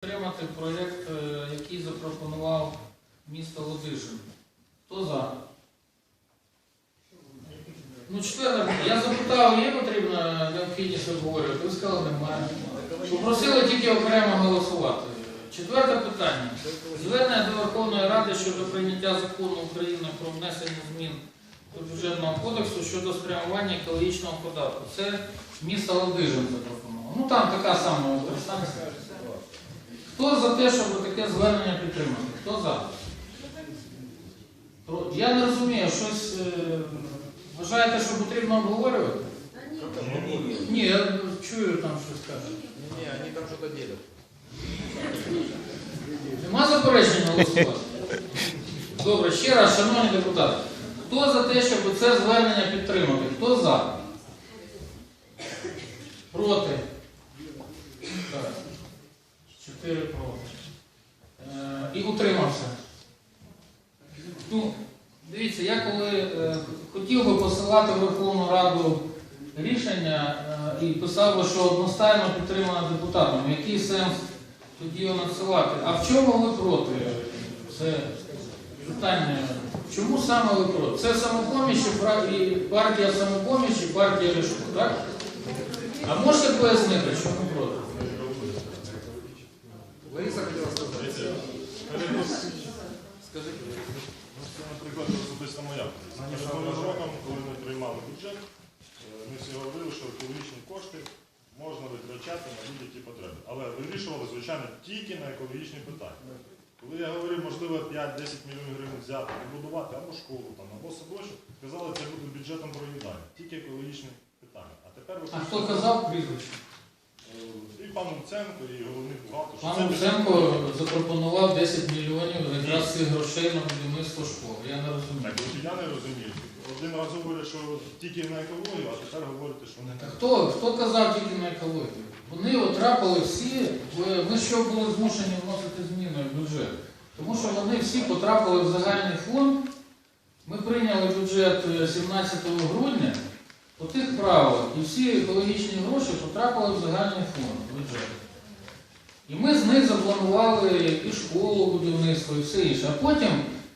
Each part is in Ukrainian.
підтримати проєкт, е, який запропонував місто Лодишин. Хто за? Ну, четверте, я запитав, є потрібна необхідність обговорювати? Ви сказали, немає. Попросили тільки окремо голосувати. Четверте питання. Звернення до Верховної Ради щодо прийняття закону України про внесення змін до бюджетного кодексу щодо спрямування екологічного податку. Це місто Ладижин запропонував. Ну там така сама. Хто за те, щоб таке звернення підтримати? Хто за? Я не розумію, щось е, вважаєте, що потрібно обговорювати? Ні, я чую там щось кажуть. Не, они там что-то делят. Нема заперечень голосувати? Добре, ще раз, шановні депутати, хто за те, щоб це звернення підтримати? Хто за? Проти? Так. Чотири проти. Е, і утримався. Ну, дивіться, я коли е, хотів би посилати в Верховну Раду рішення е, і писав би, що одностайно підтримано депутатом, який сенс тоді його надсилати. А в чому ви проти? Це питання. Чому саме ви проти? Це самопоміч і партія самопоміч і партія Ляшко, так? А можете пояснити, чому проти? Це, наприклад, особисто моя позиція. Перед роком, коли ми приймали бюджет, е, ми всі говорили, що екологічні кошти можна витрачати на будь-які потреби. Але вирішували, звичайно, тільки на екологічні питання. Коли я говорив, можливо, 5-10 мільйонів гривень взяти, побудувати або школу, там, або садочок, казали, це буде бюджетом проїдання, тільки екологічні питання. А тепер ви А хто казав прізвище? Пан Луценко, і головний бухгалтер, що Пан Луценко запропонував 10 мільйонів якраз цих грошей на будівництво школи. Я не розумію. Так, от я не розумію. Один раз говорять, що тільки на екологію, а тепер говорите, що не Та так. Хто, хто казав тільки на екологію? Вони потрапили всі, ми що були змушені вносити зміни в бюджет. Тому що вони всі потрапили в загальний фонд. Ми прийняли бюджет е, 17 грудня по тих правилах, і всі екологічні гроші потрапили в загальний фонд бюджету. І ми з них запланували і школу, будівництво, і все інше. А потім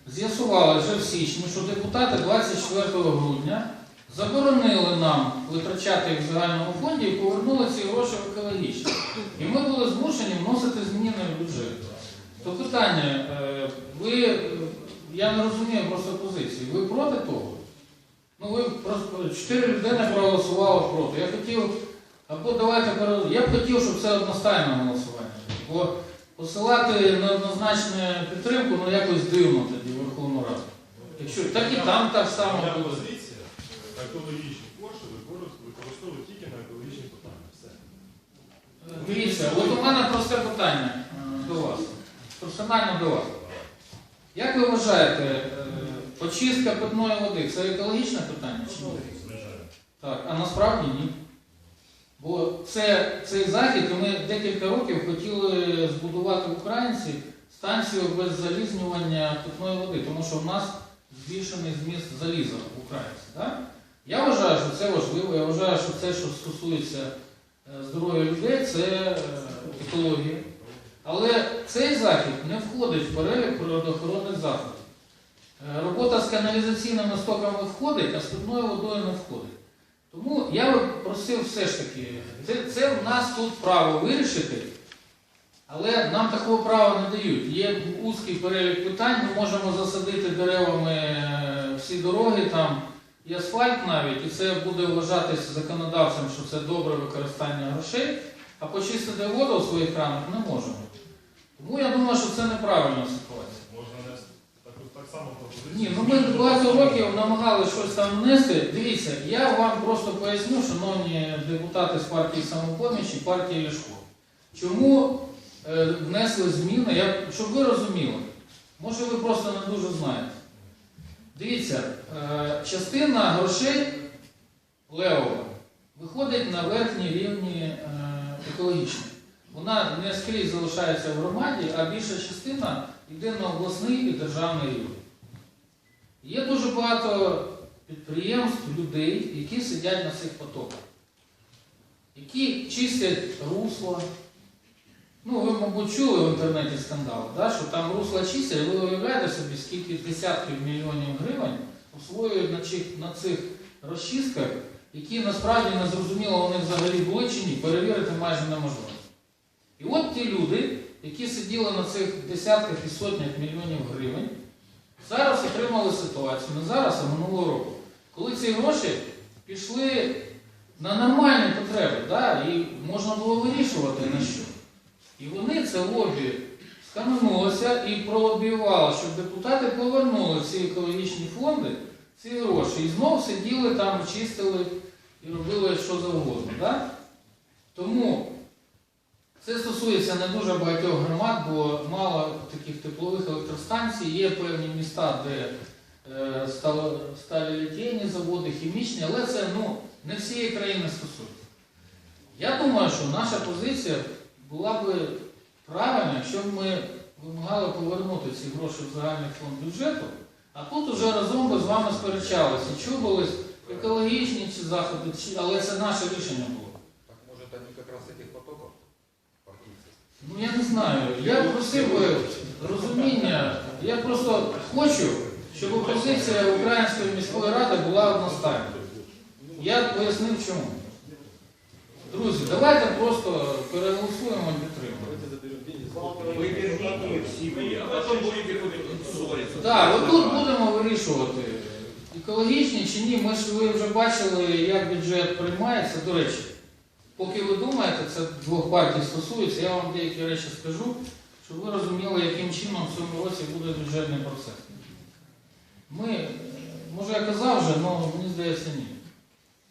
з'ясували вже в січні, що депутати 24 грудня заборонили нам витрачати їх в загальному фонді і повернули ці гроші в екологічні. І ми були змушені вносити зміни в бюджет. То питання, е, ви, е, я не розумію просто позиції, ви проти того? Ну ви просто чотири людини проголосували проти. Я хотів, або давайте Я б хотів, щоб це одностайне голосування. Бо посилати неоднозначну підтримку, ну якось дивно тоді в Верховну Раду. Якщо так і там так само Моя позиція екологічні кошти використовують тільки на екологічні питання. Все. Дивіться, от у мене просте питання е, до вас. Персонально до вас. Як ви вважаєте, е, очистка питної води це екологічне питання чи ні? Так, а насправді ні. Бо це, цей захід, ми декілька років хотіли збудувати Українці станцію обеззалізнювання питної води, тому що в нас збільшений зміст заліза в Українці. Так? Я вважаю, що це важливо, я вважаю, що це, що стосується е, здоров'я людей, це е, екологія. Але цей захід не входить в перелік природоохоронних заходів. Е, Робота з каналізаційними стоками входить, а з питною водою не входить. Тому я би просив все ж таки, це, це в нас тут право вирішити, але нам такого права не дають. Є вузький перелік питань, ми можемо засадити деревами е, всі дороги там і асфальт навіть, і це буде вважатись законодавцем, що це добре використання грошей, а почистити воду у своїх кранах не можемо. Тому я думаю, що це неправильна ситуація. Можна Ні, ну ми багато років намагалися щось там внести. Дивіться, я вам просто поясню, шановні депутати з партії самопоміч і партії Ляшко, чому е, внесли зміни, я, щоб ви розуміли. Може ви просто не дуже знаєте. Дивіться, е, частина грошей левова виходить на верхні рівні е, екологічні. Вона не скрізь залишається в громаді, а більша частина йде обласний і державний рівень. Є дуже багато підприємств, людей, які сидять на цих потоках, які чистять русло, Ну, ви, мабуть, чули в інтернеті скандал, да, що там русло чисте, і ви уявляєте собі, скільки десятків мільйонів гривень освоюють на, цих, на цих розчистках, які насправді не зрозуміло, вони взагалі були чи ні, перевірити майже неможливо. І от ті люди, які сиділи на цих десятках і сотнях мільйонів гривень, зараз отримали ситуацію, не зараз, а минулого року, коли ці гроші пішли на нормальні потреби, да, і можна було вирішувати на що. І вони це лобі скаменулося і пролобіювало, щоб депутати повернули ці екологічні фонди, ці гроші, і знов сиділи там, чистили і робили що завгодно. Да? Тому це стосується не дуже багатьох громад, бо мало таких теплових електростанцій, є певні міста, де е, сталі літєйні заводи, хімічні, але це ну, не всієї країни стосується. Я думаю, що наша позиція була б правильна, якщо б ми вимагали повернути ці гроші в загальний фонд бюджету, а тут уже разом би з вами сперечалися, чубились екологічні чи заходи, але це наше рішення було. Так может они как раз этих потоков? партийцев? Ну я не знаю. Я просив би розуміння. Я просто хочу, щоб позиція Української міської ради була одностайна. Я пояснив чому. Друзі, давайте просто переголосуємо і підтримуємо. Вы верните их себе, а потом будете ссориться. Так, отут будемо вирішувати, екологічні чи ні. Ми ж ви вже бачили, як бюджет приймається. До речі, поки ви думаєте, це двох партій стосується, я вам деякі речі скажу, щоб ви розуміли, яким чином в цьому році буде бюджетний процес. Ми, може я казав вже, але мені здається ні.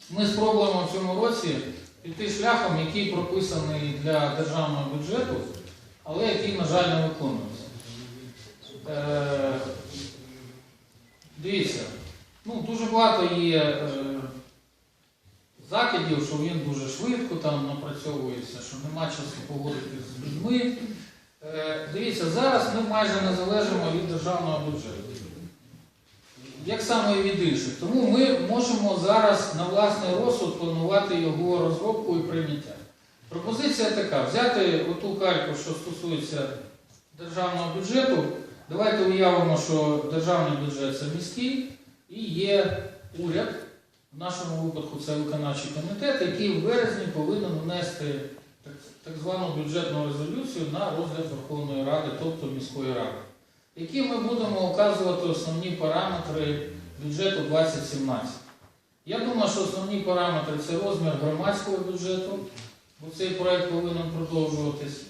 Ми спробуємо в цьому році піти шляхом, який прописаний для державного бюджету, але який, на жаль, не виконується. Е, Дивіться, ну дуже багато є е, закидів, що він дуже швидко там напрацьовується, що нема часу погодитися з людьми. Е, дивіться, зараз ми майже не залежимо від державного бюджету. Як саме і від інших. Тому ми можемо зараз на власний розсуд планувати його розробку і прийняття. Пропозиція така: взяти оту кальку, що стосується державного бюджету, давайте уявимо, що державний бюджет це міський і є уряд, в нашому випадку це виконавчий комітет, який в березні повинен внести так, звану бюджетну резолюцію на розгляд Верховної Ради, тобто міської ради, які ми будемо указувати основні параметри бюджету 2017. Я думаю, що основні параметри це розмір громадського бюджету, бо цей проект повинен продовжуватись.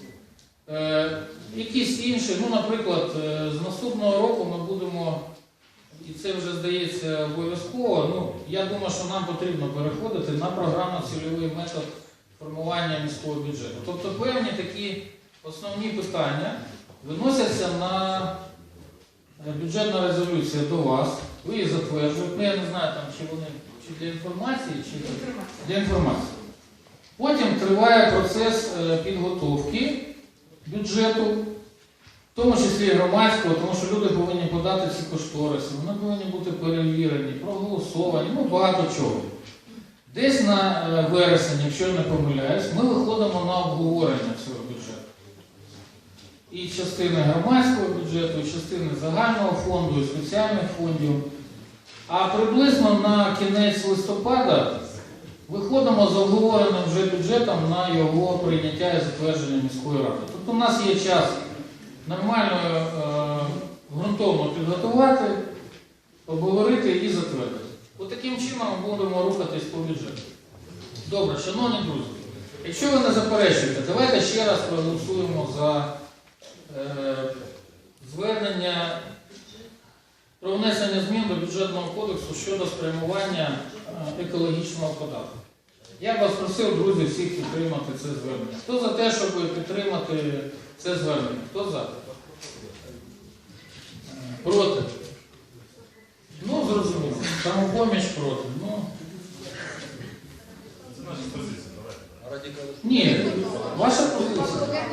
Е, якісь інші, ну, наприклад, е, з наступного року ми будемо, і це вже здається обов'язково, ну, я думаю, що нам потрібно переходити на програмно-цільовий метод формування міського бюджету. Тобто певні такі основні питання виносяться на бюджетна резолюція до вас, ви її затверджуєте. Ну, я не знаю, там, чи вони чи для інформації, чи для інформації. Потім триває процес е, підготовки бюджету, в тому числі громадського, тому що люди повинні подати ці кошториси, вони повинні бути перевірені, проголосовані, ну багато чого. Десь на е, вересень, якщо я не помиляюсь, ми виходимо на обговорення цього бюджету. І частини громадського бюджету, і частини загального фонду, і спеціальних фондів. А приблизно на кінець листопада виходимо з обговореним вже бюджетом на його прийняття і затвердження міської ради. Тобто у нас є час нормально е, ґрунтовно підготувати, обговорити і затвердити. От таким чином ми будемо рухатись по бюджету. Добре, шановні друзі, якщо ви не заперечуєте, давайте ще раз проголосуємо за е, звернення про внесення змін до бюджетного кодексу щодо спрямування е, екологічного податку. Я вас просив, друзі, всіх підтримати це звернення. Хто за те, щоб підтримати це звернення? Хто за? Проти? Ну, зрозуміло. Самопоміч проти. Ну, Це наша позиція, давайте. Ні, ваша позиція.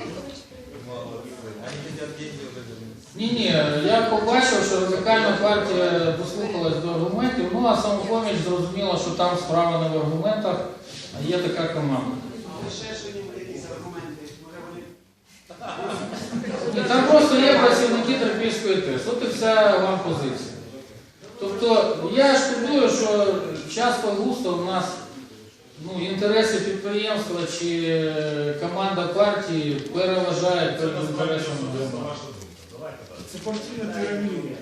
Ні, ні, я побачив, що радикальна партія дослухалась до аргументів, ну а самопоміч зрозуміла, що там справа не в аргументах, а є така команда. Ні, там просто є працівники Терпільської ТЕС. От і вся вам позиція. Тобто я шкодую, що часто густо у нас ну, інтереси підприємства чи е, команда партії переважає перед інтересами. Це партійна тиранія.